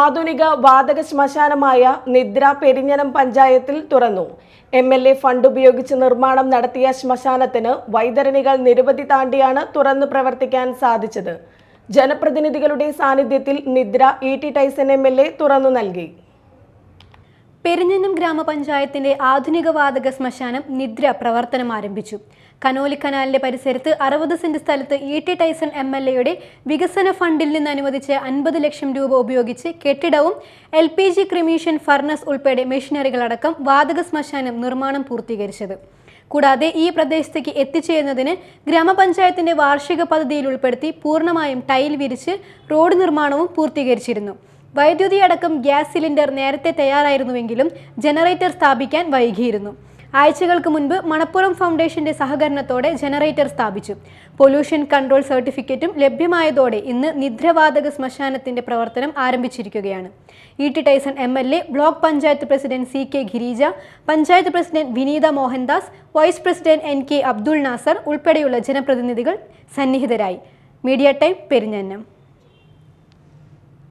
ആധുനിക വാതക ശ്മശാനമായ നിദ്ര പെരിഞ്ഞനം പഞ്ചായത്തിൽ തുറന്നു. എം എൽ എ ഫണ്ട് ഉപയോഗിച്ച് നിർമ്മാണം നടത്തിയ ശ്മശാനത്തിന് വൈതരണികൾ നിരവധി താണ്ടിയാണ് തുറന്നു പ്രവർത്തിക്കാൻ സാധിച്ചത്. ജനപ്രതിനിധികളുടെ സാന്നിധ്യത്തിൽ നിദ്ര E T Tyson M L A തുറന്നു നൽകി. പെരിഞ്ഞനം ഗ്രാമപഞ്ചായത്തിന്റെ ആധുനിക വാതക ശ്മശാനം നിദ്ര പ്രവർത്തനം ആരംഭിച്ചു. കനോലി കനാലിന്റെ പരിസരത്ത് അറുപത് സെന്റ് സ്ഥലത്ത് E T Tyson M L എയുടെ വികസന ഫണ്ടിൽ നിന്ന് അനുവദിച്ച അൻപത് ലക്ഷം രൂപ ഉപയോഗിച്ച് കെട്ടിടവും L P G cremation furnace ഉൾപ്പെടെ മെഷീനറികളടക്കം വാതക ശ്മശാനം നിർമ്മാണം പൂർത്തീകരിച്ചത്. കൂടാതെ ഈ പ്രദേശത്തേക്ക് എത്തിച്ചേരുന്നതിന് ഗ്രാമപഞ്ചായത്തിന്റെ വാർഷിക പദ്ധതിയിൽ ഉൾപ്പെടുത്തി പൂർണമായും ടൈൽ വിരിച്ച് റോഡ് നിർമ്മാണവും പൂർത്തീകരിച്ചിരുന്നു. വൈദ്യുതി അടക്കം ഗ്യാസ് സിലിണ്ടർ നേരത്തെ തയ്യാറായിരുന്നുവെങ്കിലും ജനറേറ്റർ സ്ഥാപിക്കാൻ വൈകിയിരുന്നു. ആഴ്ചകൾക്ക് മുൻപ് മണപ്പുറം ഫൗണ്ടേഷന്റെ സഹകരണത്തോടെ ജനറേറ്റർ സ്ഥാപിച്ചു. പൊല്യൂഷൻ കൺട്രോൾ സർട്ടിഫിക്കറ്റും ലഭ്യമായതോടെ ഇന്ന് നിദ്രവാതക ശ്മശാനത്തിന്റെ പ്രവർത്തനം ആരംഭിച്ചിരിക്കുകയാണ്. E T Tyson M L A block panchayat president C K Gireeja panchayat president Vineetha Mohandas vice president N K Abdul Nasar ഉൾപ്പെടെയുള്ള ജനപ്രതിനിധികൾ സന്നിഹിതരായി. Media time Perinjanam.